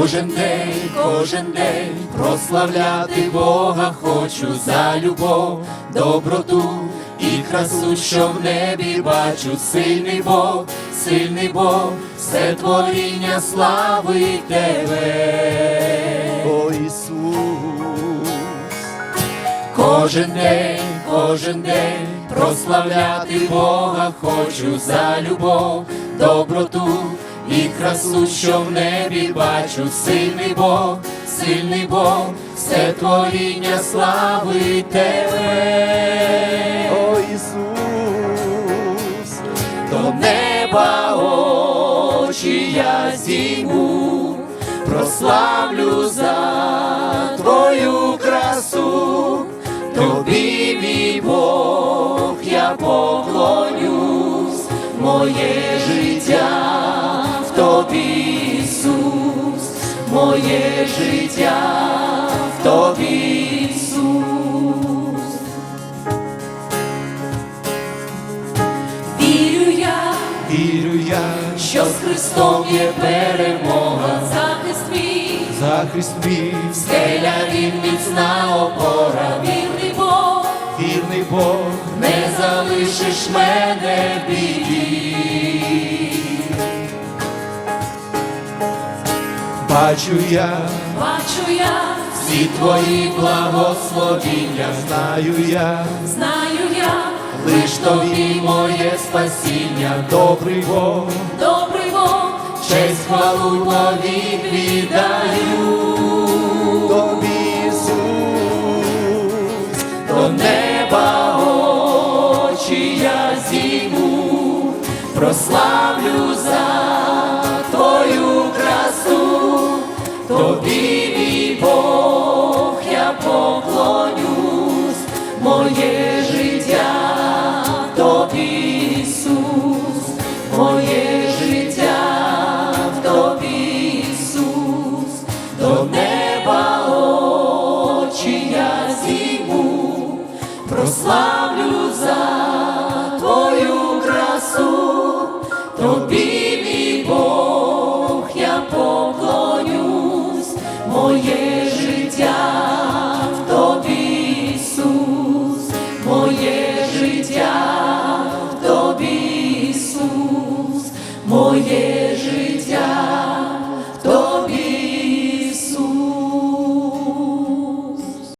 Кожен день, кожен день прославляти Бога хочу за любов, доброту і красу, що в небі бачу, сильний Бог, сильний Бог, все творіння слави тебе. О Ісус, Кожен день, кожен день прославляти Бога хочу за любов, доброту і красу, що в небі бачу, сильний Бог, сильний Бог, все творіння слави тебе. о Ісус, До неба очі я зійму, прославлю за твою красу, тобі, мій Бог, я поклонюсь, моє життя в тобі, Ісус, моє життя. В тобі, Ісус. Вірю я, вірю я, що з Христом є перемога, захист мій, захист мій, скеля він міцна опора, вірний Бог, вірний Бог, не залишиш мене в біді. Бачу я, Бачу я всі твої благословіння, знаю я, знаю я, лиш тобі моє спасіння, добрий Бог, добрий Бог, честь хвалу тобі віддаю. тобі Ісус, до неба очі я зійму, прославлю за моє життя тобі, Ісус, моє життя тобі, Ісус, до неба очі я зійму, прославлю за твою красу, тобі,